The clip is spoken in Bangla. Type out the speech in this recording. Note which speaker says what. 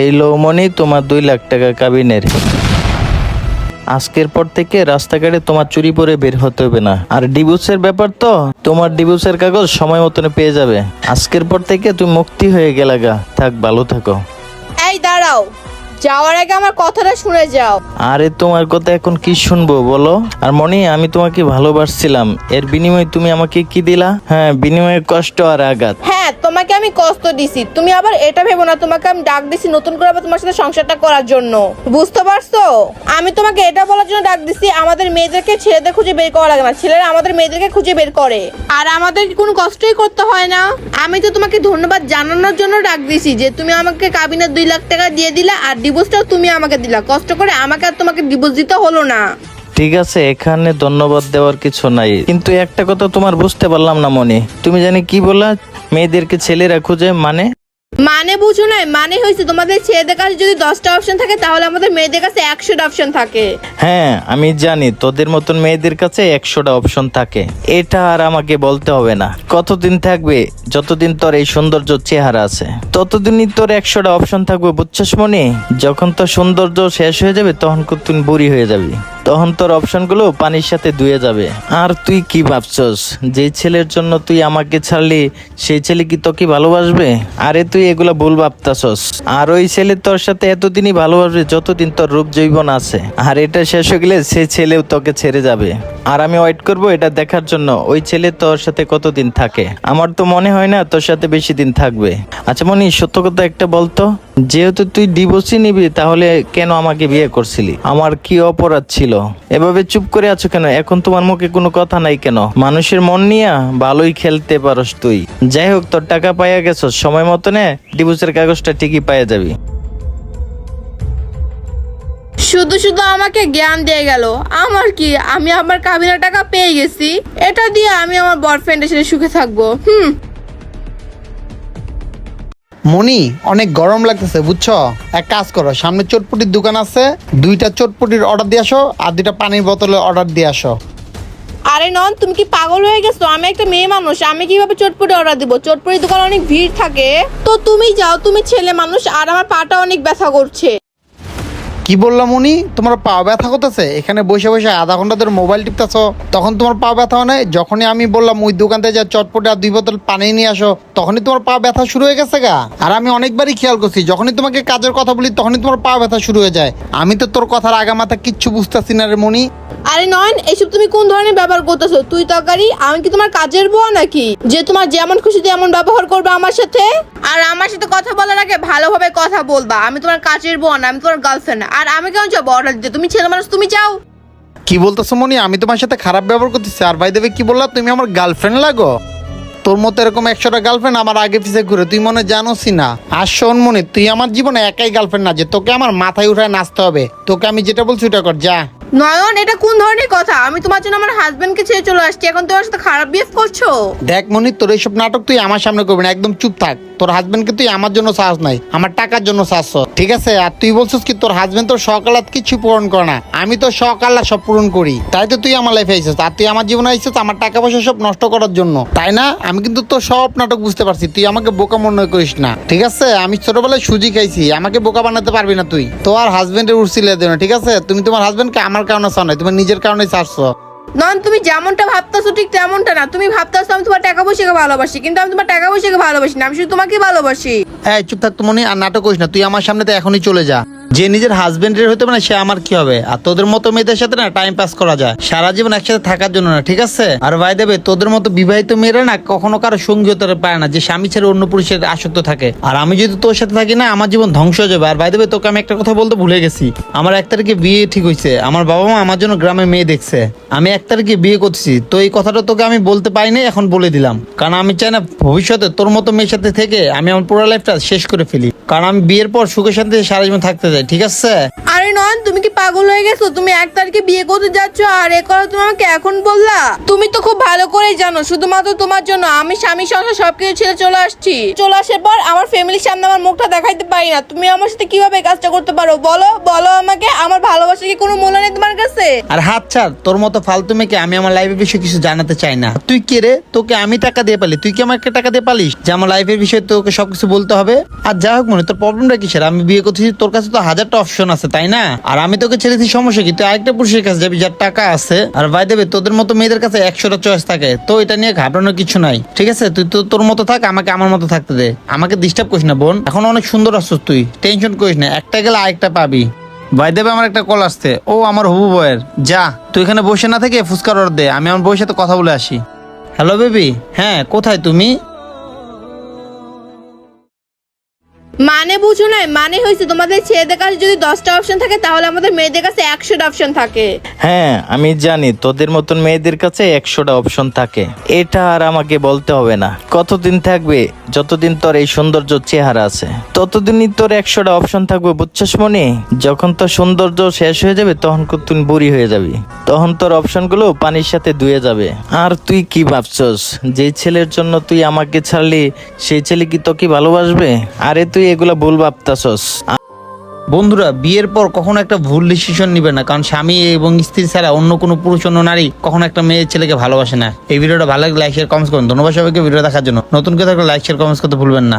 Speaker 1: এই লৌমনি তোমার দুই লাখ টাকা কাবিনের। আজকের পর থেকে রাস্তাঘাটে তোমার চুরি পরে বের হতে হবে না। আর ডিভোর্সের ব্যাপার তো তোমার ডিভোর্সের কাগজ সময় মতন পেয়ে যাবে। আজকের পর থেকে তুমি মুক্তি হয়ে গেলাগা থাক ভালো থাকো।
Speaker 2: এই দাঁড়াও যাওয়ার আগে আমার কথাটা শুনে যাও।
Speaker 1: আরে তোমার কথা এখন কি শুনব বলো? আর মনি আমি তোমাকে ভালোবাসছিলাম। এর বিনিময়ে তুমি আমাকে কি দিলা? হ্যাঁ বিনিময়ে কষ্ট আর আঘাত।
Speaker 2: হ্যাঁ তোমাকে আমি কষ্ট দিছি। তুমি আবার এটা ভেবো না, তোমাকে আমি ডাক দিছি নতুন করে আবার তোমার সাথে সংসারটা করার জন্য। বুঝতে পারছ? আমি তোমাকে এটা বলার জন্য ডাক দিছি, আমাদের মেয়েদেরকে ছেলেদের খুঁজে বের করা লাগে না। ছেলেরা আমাদের মেয়েদেরকে খুঁজে বের করে। আর আমাদের কোনো কষ্টই করতে হয় না। আমি তো তোমাকে ধন্যবাদ জানানোর জন্য ডাক দিছি যে তুমি আমাকে কাবিনা দুই লাখ টাকা দিয়ে দিলা আর ডিভোর্সটাও তুমি আমাকে দিলা। কষ্ট করে আমাকে আর তোমাকে ডিভোর্স দিতে হলো না।
Speaker 1: ঠিক আছে এখানে ধন্যবাদ দেওয়ার কিছু নাই। কিন্তু একটা কথা তোমার বুঝতে পারলাম না মনি। তুমি জানি কি বললা? মেয়েদেরকে ছেলেরা খুঁজে মানে?
Speaker 2: মানে বুঝো না মানে হয়েছে তোমাদের ছেলেদের কাছে যদি দশটা অপশন থাকে তাহলে আমাদের মেয়েদের কাছে একশোটা অপশন থাকে।
Speaker 1: হ্যাঁ আমি জানি তোদের মতন মেয়েদের কাছে একশোটা অপশন থাকে। এটা আর আমাকে বলতে হবে না। কতদিন থাকবে? যতদিন তোর এই সৌন্দর্য চেহারা আছে। ততদিনই তোর একশোটা অপশন থাকবে বুঝছিস মনে? যখন তোর সৌন্দর্য শেষ হয়ে যাবে তখন তুই বুড়ি হয়ে যাবি। তখন তোর অপশনগুলো পানির সাথে ধুয়ে যাবে। আর তুই কি ভাবছস? যে ছেলের জন্য তুই আমাকে ছাড়লি, সেই ছেলে কি তোকে ভালোবাসবে? আরে তুই এগুলো ভুল ভাবতাছস। আর ওই ছেলে তোর সাথে এতদিনই ভালোবাসবে যতদিন তোর রূপ জৈবন আছে। আর এটা শেষ হয়ে গেলে সে ছেলেও তোকে ছেড়ে যাবে। আর আমি ওয়েট করব, এটা দেখার জন্য। ওই ছেলে তোর সাথে কতদিন থাকে? আমার তো মনে হয় না তোর সাথে বেশি দিন থাকবে। আচ্ছা মনি, সত্য কথা একটা বলতো? যেহেতু তুই ডিভোর্সই নিবি, তাহলে কেন আমাকে বিয়ে করছিলি? আমার কি অপরাধ ছিল? এভাবে চুপ করে আছো কেন? এখন তোমার মুখে কোনো কথা নাই কেন? মানুষের মন নিয়ে ভালোই খেলতে পারস তুই। যাই হোক, তোর টাকা পাইয়া গেছ সময় মতো নে ডিভোর্সের কাগজটা ঠিকই পাইয়া যাবি।
Speaker 2: শুধু শুধু আমাকে জ্ঞান দিয়ে গেল। আমার কি আমি আমার কাবিনা টাকা পেয়ে গেছি? এটা দিয়ে আমি আমার বয়ফ্রেন্ডের সাথে সুখে থাকব। হুম।
Speaker 3: মনি অনেক গরম লাগতেছে বুঝছ? এক কাজ করো সামনে চটপটির দোকান আছে দুইটা চটপটির অর্ডার দিয়ে আসো আর দুইটা পানির বোতলের অর্ডার দিয়ে আসো।
Speaker 2: আরে নন তুমি কি পাগল হয়ে গেছো? আমি একটা মেয়ে মানুষ আমি কীভাবে চটপটি অর্ডার দিব? চটপটির দোকানে অনেক ভিড় থাকে। তো তুমি যাও তুমি ছেলে মানুষ আর আমার পাটা অনেক ব্যথা করছে।
Speaker 3: কি বললাম উনি? তোমার পা ব্যথা করতেছে? এখানে বসে বসে আধা ঘণ্টা ধরে মোবাইল টিপতেছো। তখন তোমার পা ব্যথা হয় নাই? যখনই আমি বললাম ওই দোকান থেকে যা চটপটে আর দুই বোতল পানি নিয়ে আসো তখনই তোমার পা ব্যথা শুরু হয়ে গেছে গা। আর আমি অনেকবারই খেয়াল করছি যখনই তোমাকে কাজের কথা বলি তখনই তোমার পা ব্যথা শুরু হয়ে যায়। আমি তো তোর কথার আগা মাথা কিচ্ছু বুঝতেছি না রে মনি।
Speaker 2: আরে নয়ন এইসব তুমি কোন ধরনের ব্যবহার করতেছো? তুই তরকারি আমি কি তোমার কাজের বউ নাকি? যে তোমার যেমন খুশি তেমন ব্যবহার করবে আমার সাথে? আর আমার সাথে কথা বলার আগে ভালোভাবে কথা বলবা। আমি তোমার কাজের বউ না আমি তোমার গার্লফ্রেন্ড আর আমি কেন চাবো অর্ডার দিতে তুমি ছেলে মানুষ, তুমি চাও?
Speaker 3: কি বলতেছো মনি? আমি তোমার সাথে খারাপ ব্যবহার করতেছি। আর ভাই দেবে কি বললা? তুমি আমার গার্লফ্রেন্ড লাগো? তোর মতো এরকম একশোটা গার্লফ্রেন্ড আমার আগে পিছে ঘুরে, তুই মনে জানোসই না। আর শোন মনে, তুই আমার জীবনে একাই গার্লফ্রেন্ড না যে, তোকে আমার মাথায় উঠায় নাচতে হবে। তোকে আমি যেটা বলছি ওটা কর, যা।
Speaker 2: নয়ন, এটা কোন ধরনের কথা? আমি তোমার জন্য আমার হাজবেন্ডকে ছেড়ে চলে আসছি। এখন সাথে খারাপ বিহেভ করছ?
Speaker 3: দেখ মনি তোর এইসব নাটক তুই আমার সামনে করবি না। একদম চুপ থাক। তোর হাজবেন্ডকে তুই আমার জন্য সাহস নাই। আমার টাকার জন্য সাহস। ঠিক আছে? আর তুই বলছিস কি, তোর হাজবেন্ড তোর সকালাত কিছু পূরণ করে না। আমি তো সকাল্লা সব পূরণ করি। তাই তো তুই আমার লাইফে আইসিস আর তুই আমার জীবনে আইসিস আমার টাকা পয়সা সব নষ্ট করার জন্য। তাই না? আমি কিন্তু তোর সব নাটক বুঝতে পারছি। তুই আমাকে বোকা মনে করিস না। ঠিক আছে? আমি ছোটবেলায় সুজি খাইছি। আমাকে বোকা বানাতে পারবি না তুই। তো আর হাজবেন্ডের উঠছিলে দেবে না। ঠিক আছে? তুমি তোমার হাজবেন্ডকে আমার কারণে চাও না তুমি নিজের কারণে চাচ্ছ।
Speaker 2: নন তুমি যেমনটা ভাবতেছো ঠিক তেমনটা না। তুমি ভাবতেছো আমি তোমার টাকা পয়সাকে ভালোবাসি কিন্তু আমি তোমার টাকা পয়সাকে ভালোবাসি না আমি শুধু তোমাকে ভালোবাসি।
Speaker 3: হ্যাঁ চুপ থাক তুমি আর নাটক করিস না তুই আমার সামনে তো এখনই চলে যা। যে নিজের হাজবেন্ডের হতে পারে সে আমার কি হবে? আর তোদের মতো মেয়েদের সাথে না টাইম পাস করা যায়। সারা জীবন একসাথে থাকার জন্য না, ঠিক আছে? আর ভাই দেবে তোদের মতো বিবাহিত মেয়েরা না কখনো কারও সঙ্গী হতে পারে না, যে স্বামী ছেড়ে অন্য পুরুষের আসক্ত থাকে। আর আমি যদি তোর সাথে থাকি না, আমার জীবন ধ্বংস হয়ে যাবে। আর ভাই দেবে তোকে আমি একটা কথা বলতে ভুলে গেছি। আমার এক তারিখে বিয়ে ঠিক হয়েছে। আমার বাবা মা আমার জন্য গ্রামে মেয়ে দেখছে। আমি এক তারিখে বিয়ে করছি। তো এই কথাটা তোকে আমি বলতে পারিনি, এখন বলে দিলাম। কারণ আমি চাই না ভবিষ্যতে তোর মতো মেয়ের সাথে থেকে আমি আমার পুরো লাইফটা শেষ করে ফেলি। কারণ আমি বিয়ের পর সুখের সাথে সারা জীবন থাকতে চাই। ঠিক আছে?
Speaker 2: আরে নয়ন তুমি কি পাগল হয়ে গেছো? তুমি এক তারিখে বিয়ে করতে যাচ্ছ আর এ কথা তুমি আমাকে এখন বললা? তুমি তো খুব ভালো করেই জানো, শুধুমাত্র তোমার জন্য। আমি স্বামী, সংসার সবকিছু ছেড়ে চলে আসছি। চলে আসার পর আমার ফ্যামিলির সামনে আমার মুখটা দেখাইতে পারি না। তুমি আমার সাথে কীভাবে কাজটা করতে পারো? বলো বলো আমাকে, আমার ভালোবাসা কি কোনো মূল্য নেই তোমার কাছে?
Speaker 3: আর হাত ছাড়, তোর মতো ফালতু মেয়েকে আমি আমার লাইফের বিষয়ে কিছু জানাতে চাই না। তুই কে রে? তোকে আমি টাকা দিয়ে পালি। তুই কি আমাকে টাকা দিয়ে পালিস? যে আমার লাইফের বিষয়ে তোকে সবকিছু বলতে হবে? আর যাই হোক মনে তোর প্রবলেমটা কিসের? আমি বিয়ে করতেছি, তোর কাছে তো হাজারটা অপশন আছে, তাই না? আর আমি তোকে ছেড়েছি সমস্যা কি? তুই আরেকটা পুরুষের কাছে যাবি যার টাকা আছে। আর ভাই দেবে তোদের মতো মেয়েদের কাছে একশোটা চয়েস থাকে। তো এটা নিয়ে ঘাবড়ানোর কিছু নাই। ঠিক আছে? তুই তো তোর মতো থাক, আমাকে আমার মতো থাকতে দে। আমাকে ডিস্টার্ব করিস না, বোন। এখন অনেক সুন্দর আসছিস তুই। টেনশন করিস না। একটা গেলে আরেকটা পাবি। ভাই দেবে আমার একটা কল আসছে। ও আমার হবু বয়ের যা, তুই এখানে বসে না থেকে ফুচকার অর্ডার দে। আমি আমার বউয়ের সাথে কথা বলে আসি। হ্যালো বেবি হ্যাঁ কোথায় তুমি?
Speaker 2: মানে বুঝো না মানে হয়েছে তোমাদের ছেলেদের কাছে যদি দশটা অপশন থাকে, তাহলে আমাদের মেয়েদের কাছে একশোটা অপশন থাকে।
Speaker 1: হ্যাঁ আমি জানি, তোদের মতন মেয়েদের কাছে একশোটা অপশন থাকে। এটা আর আমাকে বলতে হবে না। কতদিন থাকবে, যতদিন তোর এই সৌন্দর্য চেহারা আছে, ততদিনই তোর একশোটা অপশন থাকবে, বুঝছিস মনে? যখন তোর সৌন্দর্য শেষ হয়ে যাবে, তখন তুই বুড়ি হয়ে যাবি। তখন তোর অপশনগুলো পানির সাথে ধুয়ে যাবে। আর তুই কি ভাবছস? যেই ছেলের জন্য তুই আমাকে ছাড়লি, সেই ছেলে কি তোকে ভালোবাসবে? আরে তুই এগুলা ভুল ভাবতাছস?
Speaker 3: বন্ধুরা, বিয়ের পর কখনো একটা ভুল ডিসিশন নিবে না, কারণ স্বামী এবং স্ত্রী ছাড়া অন্য কোনো পুরুষ অন্য নারী কখনো একটা মেয়ের ছেলেকে ভালোবাসে না। এই ভিডিওটা ভালো লাগলে লাইক শেয়ার কমেন্টস করুন। ধন্যবাদ সবাইকে ভিডিও দেখার জন্য। নতুন কেউ থাকলে লাইক শেয়ার কমেন্টস করতে ভুলবেন না।